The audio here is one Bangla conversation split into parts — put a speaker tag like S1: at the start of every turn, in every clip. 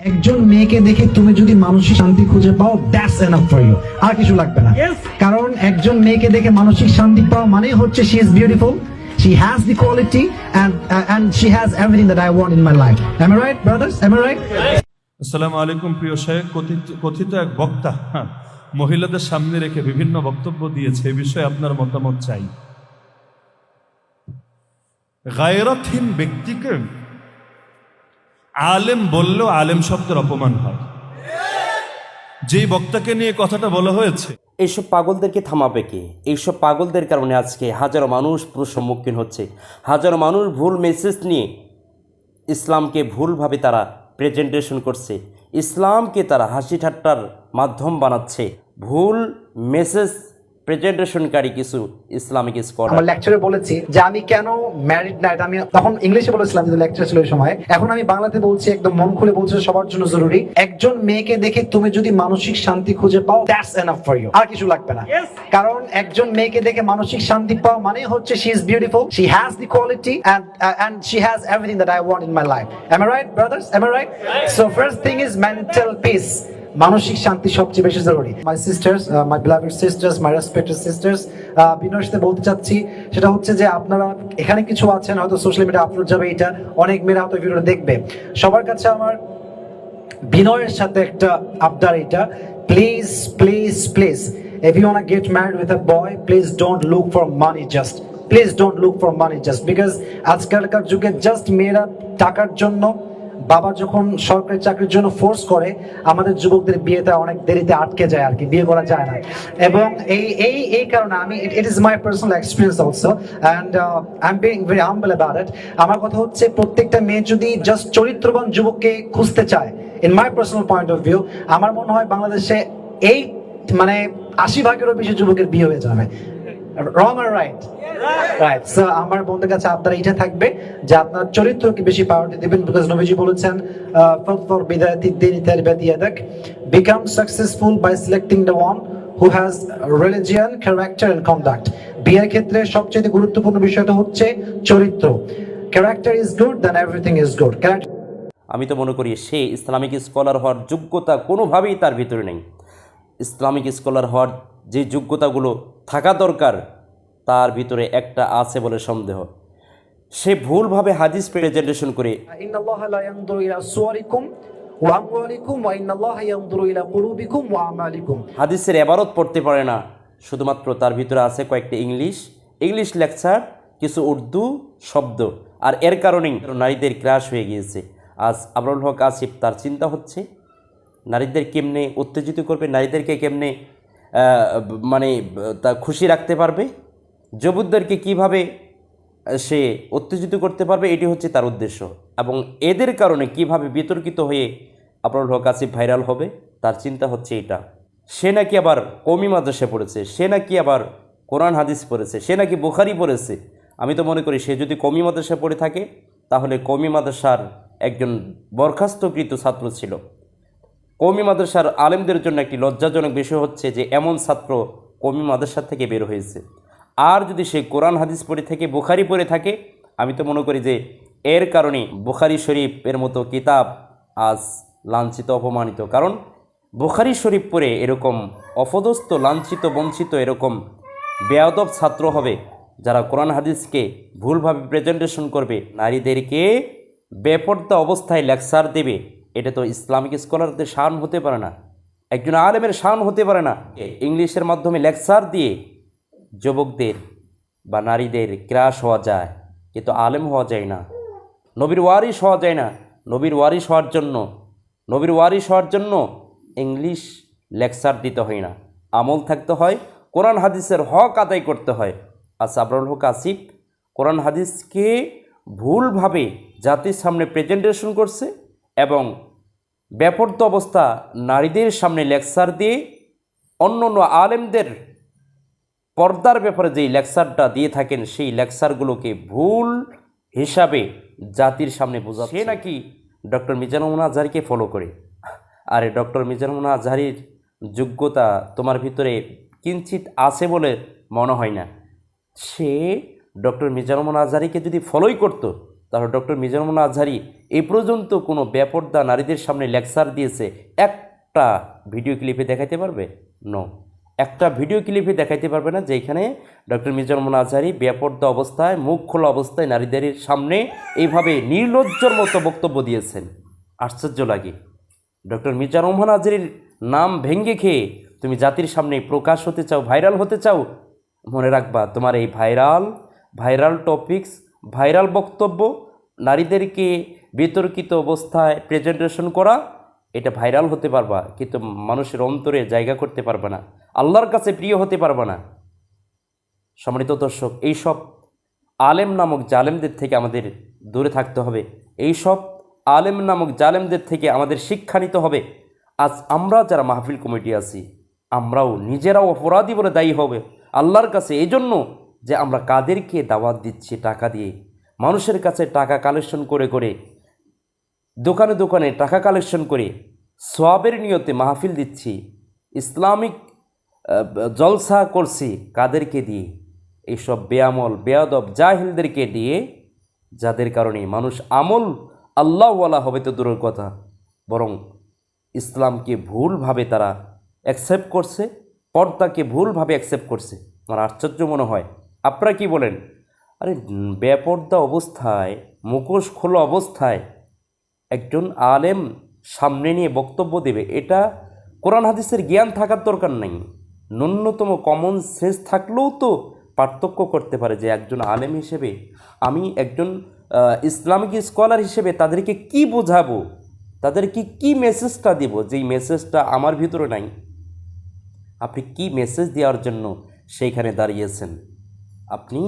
S1: একজন মেয়েকে দেখে তুমি যদি মানসিক শান্তি খুঁজে পাও দ্যাটস এনাফ ফর ইউ আর কিছু লাগবে না কারণ একজন মেয়েকে দেখে মানসিক শান্তি পাওয়া মানেই হচ্ছে she is beautiful She has the quality and uh, and she has everything that I want in my life. Am I right, brothers? Am I right?
S2: আসসালামু আলাইকুম প্রিয় শেখ কথিত কথিত এক বক্তা হ্যাঁ, মহিলাদের সামনে রেখে বিভিন্ন বক্তব্য দিয়েছে এ বিষয়ে আপনার মতামত চাই গায়রাতহীন ব্যক্তিকে আলেম বললেও আলেম শব্দের অপমান হয়। যেই বক্তাকে নিয়ে কথাটা বলা হয়েছে।
S3: এইসব পাগলদেরকে থামাবে কে? এইসব পাগলদের কারণে আজকে হাজারো মানুষ পুরো সম্মুখীন হচ্ছে। হাজারো মানুষ ভুল মেসেজ নিয়ে ইসলামকে ভুলভাবে তারা প্রেজেন্টেশন করছে। ইসলামকে তারা হাসি ঠাট্টার মাধ্যম বানাচ্ছে। ভুল মেসেজ প্রেজেন্টেশনকারী কিছু ইসলামিক স্কলার
S1: আমার লেকচারে বলেছি যে আমি কেন ম্যারিড না এটা আমি তখন ইংলিশে বলেছিলাম যে লেকচার ছিল ওই সময়। এখন আমি বাংলাতে বলছি একদম মন খুলে বলছি সবার জন্য জরুরি। একজন মেয়েকে দেখে তুমি যদি মানসিক শান্তি খুঁজে পাও দ্যাটস এনাফ ফর ইউ আর কিছু লাগবে না। কারণ একজন মেয়েকে দেখে মানসিক শান্তি পাওয়া মানে হচ্ছে she is beautiful she has the quality and and she has everything that I want in my life am I right brothers am I right so first thing is mental peace মানসিক শান্তি সবচেয়ে বেশি জরুরি। My sisters my beloved sisters my respected sisters বিনয়ের সাথে বলতে চাচ্ছি, সেটা হচ্ছে যে আপনারা এখানে কিছু আছেন, হয়তো সোশ্যাল মিডিয়া আপলোড যাবে, এটা অনেক মেয়েরা হয়তো ভিডিওটা দেখবে। সবার কাছে আমার বিনয়ের সাথে একটা আবদার এটা please please please you want to get married with a boy, please don't look for money, just, please don't look for money, just, because আজকালকার যুগে জাস্ট মেয়েরা টাকার জন্য বাবা যখন সরকারি চাকরির জন্য ফোর্স করে, আমাদের যুবকদের বিয়েটা অনেক দেরিতে আটকে যায় আর কি, বিয়ে করা যায় না। এবং এই এই এই কারণে আমি it is my personal experience also and I am being very humble about it আমার কথা হচ্ছে, প্রত্যেকটা মেয়ে যদি জাস্ট চরিত্রবান যুবককে খুঁজতে চায় in my personal point of view আমার মনে হয় বাংলাদেশে এই মানে আশি ভাগেরও বেশি যুবকের বিয়ে হয়ে যাবে। রং আর রাইট রাইট সো আমার বন্ধুর কাছে আপনার এইটা থাকবে যে আপনার চরিত্রকে বেশি প্রায়োরিটি দিবেন বিকজ নবীজি বলেছেন ফর বিদায়াতি দিন তারবিয়াতি ইয়াদাক become successful by selecting the one who has religion character and conduct বিয়ের ক্ষেত্রে সবচেয়ে গুরুত্বপূর্ণ বিষয়টা হচ্ছে চরিত্র। Character is good then everything is good
S3: আমি তো মনে করি সে ইসলামিক স্কলার হওয়ার যোগ্যতা কোনোভাবেই তার ভিতরে নেই। ইসলামিক স্কলার হওয়ার যে যোগ্যতাগুলো থাকা দরকার তার ভিতরে একটা আছে বলে সন্দেহ। সে ভুলভাবে হাদিস প্রেজেন্টেশন করে। হাদিসের এবারত পড়তে পারে না। শুধুমাত্র তার ভিতরে আছে কয়েকটি ইংলিশ। ইংলিশ লেকচার কিছু উর্দু শব্দ। আর এর কারণেই নারীদের ক্রাশ হয়ে গিয়েছে। আজ আবরুল হক আসিফ তার চিন্তা হচ্ছে নারীদের কেমনে উত্তেজিত করবে নারীদেরকে কেমনে মানে তা খুশি রাখতে পারবে? যুবকদেরকে কীভাবে সে উত্তেজিত করতে পারবে? এটি হচ্ছে তার উদ্দেশ্য। এবং এদের কারণে কীভাবে বিতর্কিত হয়ে আপনার আসিফ ভাইরাল হবে, তার চিন্তা হচ্ছে এটা। সে নাকি আবার কমি মাদ্রাসে পড়েছে, সে নাকি আবার কোরআন হাদিস পড়েছে, সে নাকি বুখারি পড়েছে। আমি তো মনে করি, সে যদি কমি মাদ্রাসা পড়ে থাকে, তাহলে কমি মাদ্রাসার একজন বরখাস্তকৃত ছাত্র ছিল। কৌমি মাদ্রাসার আলেমদের জন্য একটি লজ্জাজনক বিষয় হচ্ছে যে এমন ছাত্র কৌমি মাদ্রাসা থেকে বের হয়েছে। আর যদি সে কোরআন, হাদিস পড়ে থেকে, বুখারি পড়ে থাকে, আমি তো মনে করি যে এর কারণে বুখারি শরীফ এর মতো কিতাব আজ লাঞ্ছিত, অপমানিত। কারণ বুখারি শরীফ পড়ে এরকম অপদস্থ, লাঞ্ছিত, বঞ্চিত এরকম বেয়াদব ছাত্র হবে যারা কোরআন, হাদিসকে ভুলভাবে প্রেজেন্টেশন করবে। নারীদেরকে বেপর্দা অবস্থায় লেকচার দেবে। এটা তো ইসলামিক স্কলারদের শান হতে পারে না। একজন আলেমের শান হতে পারে না। ইংলিশের মাধ্যমে লেকচার দিয়ে যুবকদের বা নারীদের ক্রাশ হওয়া যায় কিন্তু আলেম হওয়া যায় না। নবীর ওয়ারিশ হওয়া যায় না। নবীর ওয়ারিশ হওয়ার জন্য, নবীর ওয়ারিশ হওয়ার জন্য ইংলিশ লেকচার দিতে হয় না। আমল থাকতে হয়, কোরআন হাদিসের হক আদায় করতে হয়। আচ্ছা আবরুল হক আসিফ কোরআন হাদিসকে ভুলভাবে জাতির সামনে প্রেজেন্টেশন করছে এবং ব্যাপর্দ অবস্থা নারীদের সামনে লেকচার দিয়ে অন্য অন্য আলেমদের পর্দার ব্যাপারে যেই লেকচারটা দিয়ে থাকেন, সেই লেকচারগুলোকে ভুল হিসাবে জাতির সামনে বোঝা সে নাকি ডক্টর মিজানুর আজহারিকে ফলো করে। আরে ডক্টর মিজানুর আজহারির যোগ্যতা তোমার ভিতরে কিঞ্চিত আছে বলে মনে হয় না। সে ডক্টর মিজানুর আজহারিকে যদি ফলোই করতো তাহলে ডক্টর মিজানুর আজহারি, এই পর্যন্ত কোনো ব্যাপর্দা নারীদের সামনে লেকচার দিয়েছে, একটা ভিডিও ক্লিপে দেখাইতে পারবে? ন একটা ভিডিও ক্লিপে দেখাইতে পারবে না, যেখানে ডক্টর মিজানুর আজহারি ব্যাপর্দা অবস্থায়, মুখ খোলা অবস্থায় নারীদের সামনে এইভাবে নির্লজ্জর মতো বক্তব্য দিয়েছেন। আশ্চর্য লাগে। ডক্টর মির্জা রহমান আজহারির নাম ভেঙ্গে খেয়ে তুমি জাতির সামনে প্রকাশ হতে চাও, ভাইরাল হতে চাও, মনে রাখবা তোমার এই ভাইরাল ভাইরাল টপিকস ভাইরাল বক্তব্য, নারীদেরকে বিতর্কিত অবস্থায় প্রেজেন্টেশন করা, এটা ভাইরাল হতে পারবা, কিন্তু মানুষের অন্তরে জায়গা করতে পারবে না। আল্লাহর কাছে প্রিয় হতে পারবে না। সম্মানিত দর্শক, এইসব আলেম নামক জালেমদের থেকে আমাদের দূরে থাকতে হবে। এইসব আলেম নামক জালেমদের থেকে আমাদের শিক্ষা নিতে হবে। আজ আমরা যারা মাহফিল কমিটি আছি, আমরাও নিজেরাও অপরাধী বলে দায়ী হবে। আল্লাহর কাছে এই জন্য যে আমরা কাদেরকে দাওয়াত দিচ্ছি টাকা দিয়ে, মানুষের কাছে টাকা কালেকশন করে করে, দোকানে দোকানে টাকা কালেকশন করে সোয়াবের নিয়তে মাহফিল দিচ্ছি, ইসলামিক জলসা করছি কাদেরকে দিয়ে, এইসব বেআমল বেয়াদব জাহিলদেরকে দিয়ে, যাদের কারণে মানুষ আমল আল্লাহওয়ালা হবে তো দূরের কথা, বরং ইসলামকে ভুলভাবে তারা অ্যাকসেপ্ট করছে, পর্দাকে ভুলভাবে অ্যাকসেপ্ট করছে। আমার আশ্চর্য মনে হয় আপনারা কি বলেন? আরে উম, বেপর্দা অবস্থায় মুখোশ খোলা অবস্থায় একজন আলেম সামনে নিয়ে বক্তব্য দেবে এটা কোরআন হাদিসের জ্ঞান থাকার দরকার নেই। ন্যূনতম কমন সেন্স থাকলেও তো পার্থক্য করতে পারে যে একজন আলেম হিসেবে আমি একজন ইসলামিক স্কলার হিসেবে তাদেরকে কি বোঝাবো? তাদেরকে কি মেসেজটা দেব? যেই মেসেজটা আমার ভিতরে নাই। আপনি কি মেসেজ দেওয়ার জন্য সেইখানে দাঁড়িয়েছেন? আপনি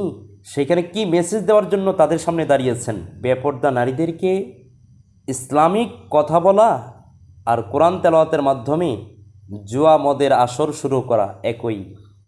S3: সেখানে কি মেসেজ দেওয়ার জন্য তাদের সামনে দাঁড়িয়েছেন? বেপর্দা নারীদেরকে ইসলামিক কথা বলা আর কোরআন তেলাওয়াতের মাধ্যমে জুয়া মদের আসর শুরু করা একই।